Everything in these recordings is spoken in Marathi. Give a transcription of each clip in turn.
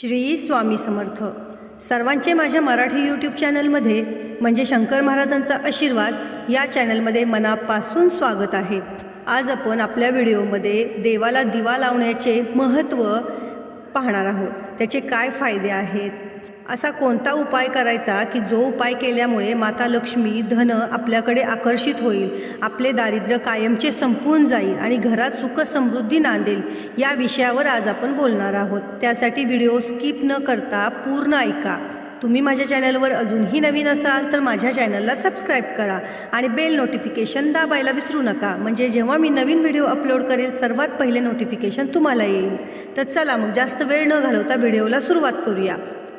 श्री स्वामी समर्थ. सर्वांचे माझ्या मराठी यूट्यूब चॅनलमध्ये म्हणजे शंकर महाराजांचा आशीर्वाद या चॅनलमध्ये मनापासून स्वागत आहे. आज आपण आपल्या व्हिडिओमध्ये देवाला दिवा लावण्याचे महत्त्व पाहणार आहोत. त्याचे काय फायदे आहेत? असा कोणता उपाय करायचा की जो उपाय केल्यामुळे माता लक्ष्मी धन आपल्याकडे आकर्षित होईल आपले दारिद्र्य कायमचे संपून जाईल आणि घरात सुख समृद्धी नांदेल या विषयावर आज आपण बोलणार आहोत. त्यासाठी व्हिडिओ स्किप न करता पूर्ण ऐका. तुम्ही माझ्या चॅनलवर अजूनही नवीन असाल तर माझ्या चॅनलला सबस्क्राईब करा आणि बेल नोटिफिकेशन दाबायला विसरू नका. म्हणजे जेव्हा मी नवीन व्हिडिओ अपलोड करेल सर्वात पहिले नोटिफिकेशन तुम्हाला येईल. तर चला मग जास्त वेळ न घालवता व्हिडिओला सुरुवात करूया.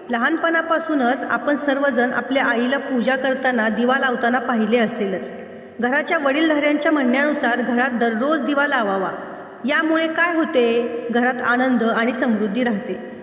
लहानपणापासूनच आपण सर्वजण आपल्या आईला पूजा करताना दिवा लावताना पाहिले असेलच. घराच्या वडीलधाऱ्यांच्या म्हणण्यानुसार घरात दररोज दिवा लावावा. यामुळे काय होते? घरात आनंद आणि समृद्धी राहते.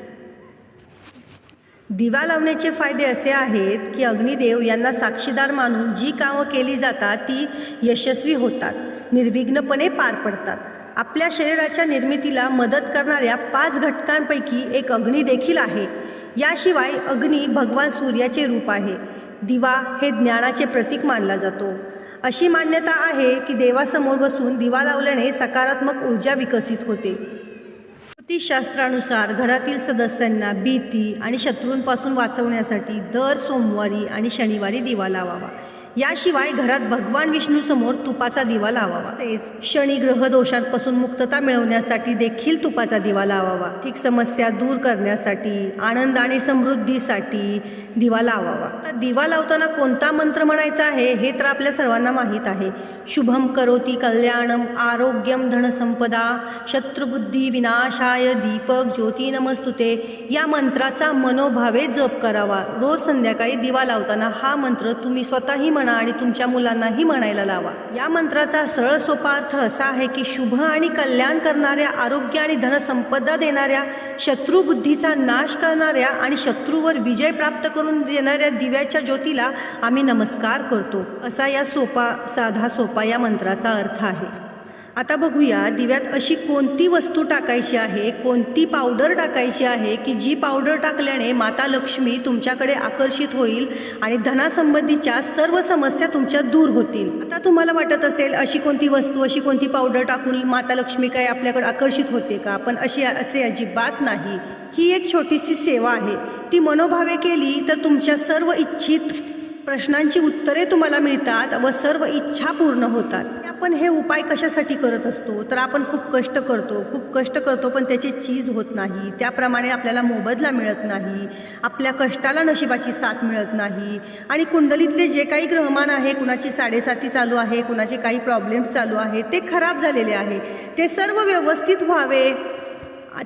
दिवा लावण्याचे फायदे असे आहेत की अग्निदेव यांना साक्षीदार मानून जी कामं केली जातात ती यशस्वी होतात निर्विघ्नपणे पार पडतात. आपल्या शरीराच्या निर्मितीला मदत करणाऱ्या पाच घटकांपैकी एक अग्नी देखील आहे. याशिवाय अग्नी भगवान सूर्याचे रूप आहे. दिवा हे ज्ञानाचे प्रतीक मानला जातो. अशी मान्यता आहे की देवासमोर बसून दिवा लावल्याने सकारात्मक ऊर्जा विकसित होते. ज्योतिषशास्त्रानुसार घरातील सदस्यांना भीती आणि शत्रूंपासून वाचवण्यासाठी दर सोमवारी आणि शनिवारी दिवा लावावा. याशिवाय घरात भगवान विष्णूसमोर तुपाचा दिवा लावावा. तसेच शनी ग्रह दोषांपासून मुक्तता मिळवण्यासाठी देखील तुपाचा दिवा लावावा. ठीक समस्या दूर करण्यासाठी आनंद आणि समृद्धीसाठी दिवा लावावा. तर दिवा लावताना कोणता मंत्र म्हणायचा आहे हे तर आपल्या सर्वांना माहीत आहे. शुभम करोती कल्याणम आरोग्यम धनसंपदा शत्रुबुद्धी विनाशाय दीपक ज्योती नमस्तुते. या मंत्राचा मनोभावे जप करावा. रोज संध्याकाळी दिवा लावताना हा मंत्र तुम्ही स्वतःही म्हणा आणि तुमच्या मुलांनाही म्हणायला लावा. या मंत्राचा सरळ सोपा अर्थ असा आहे की शुभ आणि कल्याण करणाऱ्या आरोग्य आणि धनसंपदा देणाऱ्या शत्रुबुद्धीचा नाश करणाऱ्या आणि शत्रूवर विजय प्राप्त करून देणाऱ्या दिव्याच्या ज्योतीला आम्ही नमस्कार करतो. असा या सोपा साधा सोपा या मंत्राचा अर्थ आहे. आता बघूया दिव्यात अशी कोणती वस्तू टाकायची आहे कोणती पावडर टाकायची आहे की जी पावडर टाकल्याने माता लक्ष्मी तुमच्याकडे आकर्षित होईल आणि धनासंबंधीच्या सर्व समस्या तुमच्या दूर होतील. आता तुम्हाला वाटत असेल अशी कोणती वस्तू अशी कोणती पावडर टाकून माता लक्ष्मी काय आपल्याकडे आकर्षित होते का? पण अशी असे अजिबात नाही. ही एक छोटीशी सेवा आहे. ती मनोभावे केली तर तुमच्या सर्व इच्छित प्रश्नांची उत्तरे तुम्हाला मिळतात व सर्व इच्छा पूर्ण होतात. आपण हे उपाय कशासाठी करत असतो? तर आपण खूप कष्ट करतो. खूप कष्ट करतो पण त्याची चीज होत नाही. त्याप्रमाणे आपल्याला मोबदला मिळत नाही. आपल्या कष्टाला नशिबाची साथ मिळत नाही. आणि कुंडलीतले जे काही ग्रहमान आहे कुणाची साडेसाती चालू आहे कुणाचे काही प्रॉब्लेम्स चालू आहे ते खराब झालेले आहे. ते सर्व व्यवस्थित व्हावे.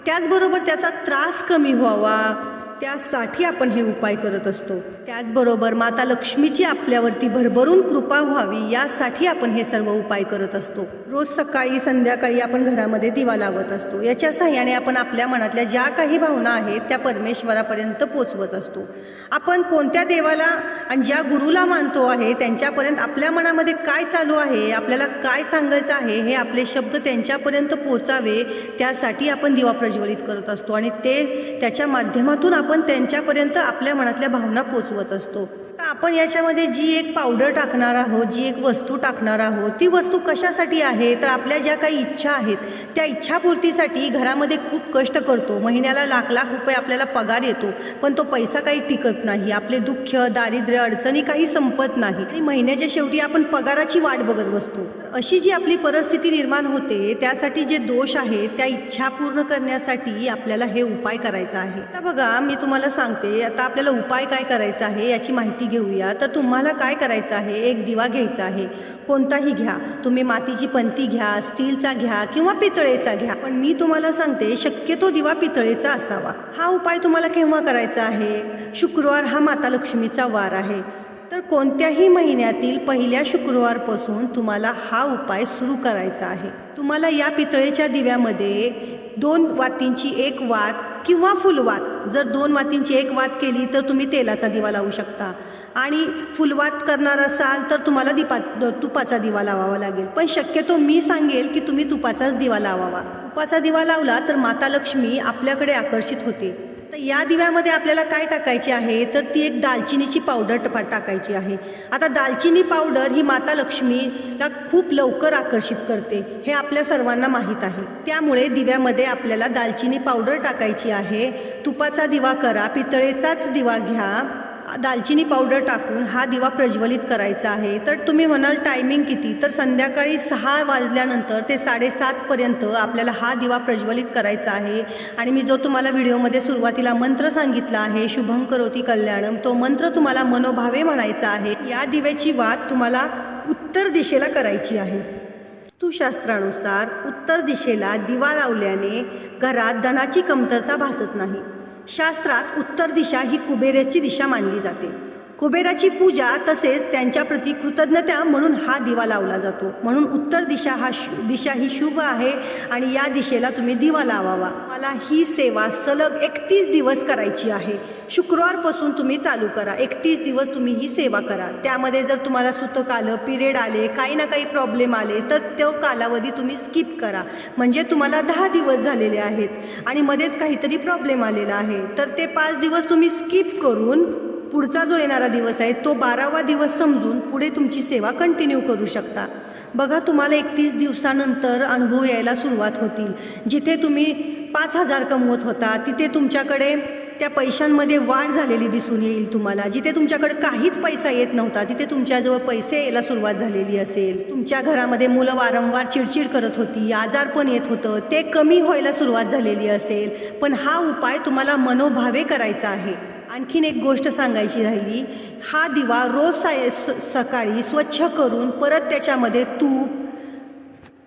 त्याचबरोबर त्याचा त्रास कमी व्हावा. त्यासाठी आपण हे उपाय करत असतो. त्याचबरोबर माता लक्ष्मीची आपल्यावरती भरभरून कृपा व्हावी यासाठी आपण हे सर्व उपाय करत असतो. रोज सकाळी संध्याकाळी आपण घरामध्ये दिवा लावत असतो. याच्या सहाय्याने आपण आपल्या मनातल्या ज्या काही भावना आहेत त्या परमेश्वरापर्यंत पोचवत असतो. आपण कोणत्या देवाला आणि ज्या गुरुला मानतो आहे त्यांच्यापर्यंत आपल्या मनामध्ये काय चालू आहे आपल्याला काय सांगायचं आहे हे आपले शब्द त्यांच्यापर्यंत पोचावे त्यासाठी आपण दिवा प्रज्वलित करत असतो. आणि ते त्याच्या माध्यमातून आपण आपण त्यांच्यापर्यंत आपल्या मनातल्या भावना पोचवत असतो. तर आपण याच्यामध्ये जी एक पावडर टाकणार आहोत जी एक वस्तू टाकणार आहोत ती वस्तू कशासाठी आहे? तर आपल्या ज्या काही इच्छा आहेत त्या इच्छापूर्तीसाठी घरामध्ये खूप कष्ट करतो. महिन्याला लाख लाख रुपये आपल्याला पगार येतो पण तो पैसा काही टिकत नाही. आपले दुःख दारिद्र्य अडचणी काही संपत नाही. आणि महिन्याच्या शेवटी आपण पगाराची वाट बघत बसतो. अशी जी आपली परिस्थिती निर्माण होते त्यासाठी जे दोष आहेत त्या इच्छा पूर्ण करण्यासाठी आपल्याला हे उपाय करायचा आहे. आता बघा मी तुम्हाला सांगते आता आपल्याला उपाय काय करायचा आहे याची माहिती घेऊया. तर तुम्हाला काय करायचं आहे? एक दिवा घ्यायचा आहे. कोणताही घ्या. तुम्ही मातीची पंती घ्या स्टीलचा घ्या किंवा पितळेचा घ्या. पण मी तुम्हाला सांगते शक्यतो दिवा पितळेचा असावा. हा उपाय तुम्हाला केव्हा करायचा आहे? शुक्रवार हा माता लक्ष्मीचा वार आहे. तर कोणत्याही महिन्यातील पहिल्या शुक्रवारपासून तुम्हाला हा उपाय सुरू करायचा आहे. तुम्हाला या पितळेच्या दिव्यामध्ये दोन वातींची एक वात किंवा फुलवात जर दोन वातींची एक वात केली तर तुम्ही तेलाचा दिवा लावू शकता. आणि फुलवात करणार असाल तर तुम्हाला दिपा तुपाचा दिवा लावावा लागेल. पण शक्यतो मी सांगेल की तुम्ही तुपाचाच दिवा लावावा. तुपाचा दिवा लावला तर माता लक्ष्मी आपल्याकडे आकर्षित होते. तर या दिव्यामध्ये आपल्याला काय टाकायची आहे? तर ती एक दालचिनीची पावडर टपा टाकायची आहे. आता दालचिनी पावडर ही माता लक्ष्मीला खूप लवकर आकर्षित करते हे आपल्या सर्वांना माहीत आहे. त्यामुळे दिव्यामध्ये आपल्याला दालचिनी पावडर टाकायची आहे. तुपाचा दिवा करा पितळेचाच दिवा घ्या. दालचिनी पावडर टाकून हा दिवा प्रज्वलित करायचा आहे. तर तुम्ही म्हणाल टायमिंग किती? तर संध्याकाळी सहा वाजल्यानंतर ते साडेसातपर्यंत आपल्याला हा दिवा प्रज्वलित करायचा आहे. आणि मी जो तुम्हाला व्हिडिओमध्ये सुरुवातीला मंत्र सांगितला आहे शुभं करोती कल्याणम तो मंत्र तुम्हाला मनोभावे म्हणायचा आहे. या दिव्याची वात तुम्हाला उत्तर दिशेला करायची आहे. वास्तुशास्त्रानुसार उत्तर दिशेला दिवा लावल्याने घरात धनाची कमतरता भासत नाही. शास्त्रात उत्तर दिशा ही कुबेराची दिशा मानली जाते. कुबेराची पूजा तसेच त्यांच्याप्रती कृतज्ञता म्हणून हा दिवा लावला जातो. म्हणून उत्तर दिशा हा शु दिशा ही शुभ आहे आणि या दिशेला तुम्ही दिवा लावावा. मला ही सेवा सलग एकतीस दिवस करायची आहे. शुक्रवारपासून तुम्ही चालू करा. एकतीस दिवस तुम्ही ही सेवा करा. त्यामध्ये जर तुम्हाला सुतक आलं पिरियड आले काही ना काही प्रॉब्लेम आले तर तो कालावधी तुम्ही स्किप करा. म्हणजे तुम्हाला दहा दिवस झालेले आहेत आणि मध्येच काहीतरी प्रॉब्लेम आलेला आहे. तर ते पाच दिवस तुम्ही स्किप करून पुढचा जो येणारा दिवस आहे तो बारावा दिवस समजून पुढे तुमची सेवा कंटिन्यू करू शकता. बघा तुम्हाला एकतीस दिवसानंतर अनुभव यायला सुरुवात होतील. जिथे तुम्ही पाच हजार कमवत होता तिथे तुमच्याकडे त्या पैशांमध्ये वाढ झालेली दिसून येईल तुम्हाला. जिथे तुमच्याकडे काहीच पैसा येत नव्हता तिथे तुमच्याजवळ पैसे यायला सुरुवात झालेली असेल. तुमच्या घरामध्ये मुलं वारंवार चिडचिड करत होती आजार पण येत होतं ते कमी व्हायला सुरुवात झालेली असेल. पण हा उपाय तुम्हाला मनोभावे करायचा आहे. आणखीन एक गोष्ट सांगायची राहिली हा दिवा रोज साय स सकाळी स्वच्छ करून परत त्याच्यामध्ये तूप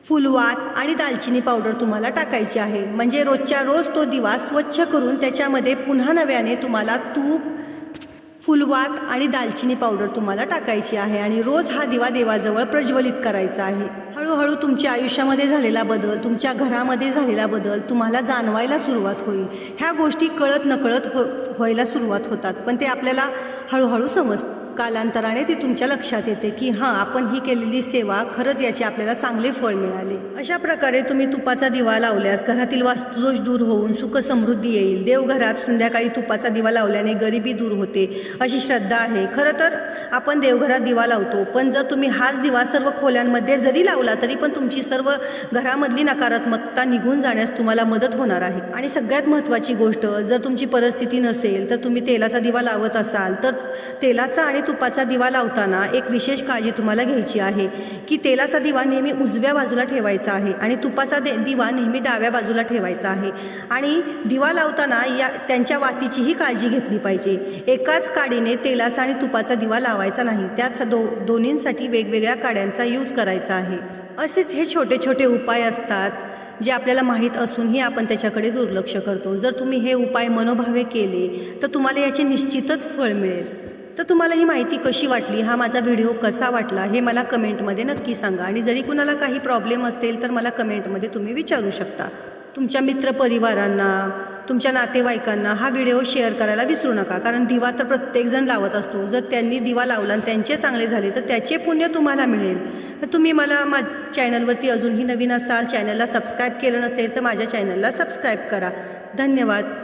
फुलवात आणि दालचिनी पावडर तुम्हाला टाकायची आहे. म्हणजे रोजच्या रोज तो दिवा स्वच्छ करून त्याच्यामध्ये पुन्हा नव्याने तुम्हाला तूप फुलवात आणि दालचिनी पावडर तुम्हाला टाकायची आहे आणि रोज हा दिवा देवाजवळ प्रज्वलित करायचा आहे. हळूहळू तुमच्या आयुष्यामध्ये झालेला बदल तुमच्या घरामध्ये झालेला बदल तुम्हाला जाणवायला सुरुवात होईल. ह्या गोष्टी कळत नकळत हो व्हायला सुरुवात होतात पण ते आपल्याला हळूहळू समजतं कालांतराने ते तुमच्या लक्षात येते की हां आपण ही केलेली सेवा खरंच याचे आपल्याला चांगले फळ मिळाले. अशा प्रकारे तुम्ही तुपाचा दिवा लावल्यास घरातील वास्तुदोष दूर होऊन सुख समृद्धी येईल. देवघरात संध्याकाळी तुपाचा दिवा लावल्याने गरिबी दूर होते अशी श्रद्धा आहे. खरं तर आपण देवघरात दिवा लावतो पण जर तुम्ही हाच दिवा सर्व खोल्यांमध्ये जरी लावला तरी पण तुमची सर्व घरामधली नकारात्मकता निघून जाण्यास तुम्हाला मदत होणार आहे. आणि सगळ्यात महत्त्वाची गोष्ट जर तुमची परिस्थिती नसेल तर तुम्ही तेलाचा दिवा लावत असाल तर तेलाचा आणि तुपाचा दिवा लावताना एक विशेष काळजी तुम्हाला घ्यायची आहे की तेलाचा दिवा नेहमी उजव्या बाजूला ठेवायचा आहे आणि तुपाचा दे दिवा नेहमी डाव्या बाजूला ठेवायचा आहे. आणि दिवा लावताना या त्यांच्या वातीचीही काळजी घेतली पाहिजे. एकाच काडीने तेलाचा आणि तुपाचा दिवा लावायचा नाही त्याच दो दोन्हींसाठी वेगवेगळ्या काड्यांचा यूज करायचा आहे. असेच हे छोटे छोटे उपाय असतात. जे आपल्याला माहीत असूनही आपण त्याच्याकडे दुर्लक्ष करतो. जर तुम्ही हे उपाय मनोभावे केले तर तुम्हाला याचे निश्चितच फळ मिळेल. तर तुम्हाला ही माहिती कशी वाटली? हा माझा व्हिडिओ कसा वाटला? हे मला कमेंटमध्ये नक्की सांगा. आणि जरी कुणाला काही प्रॉब्लेम असतील तर मला कमेंटमध्ये तुम्ही विचारू शकता. तुमच्या मित्रपरिवारांना तुमच्या नातेवाईकांना हा व्हिडिओ शेअर करायला विसरू नका. कारण दिवा तर प्रत्येकजण लावत असतो. जर त्यांनी दिवा लावला आणि त्यांचे चांगले झाले तर त्याचे पुण्य तुम्हाला मिळेल. तर तुम्ही मला मा चॅनलवरती अजूनही नवीन असाल चॅनलला सबस्क्राईब केलं नसेल तर माझ्या चॅनलला सबस्क्राईब करा. धन्यवाद.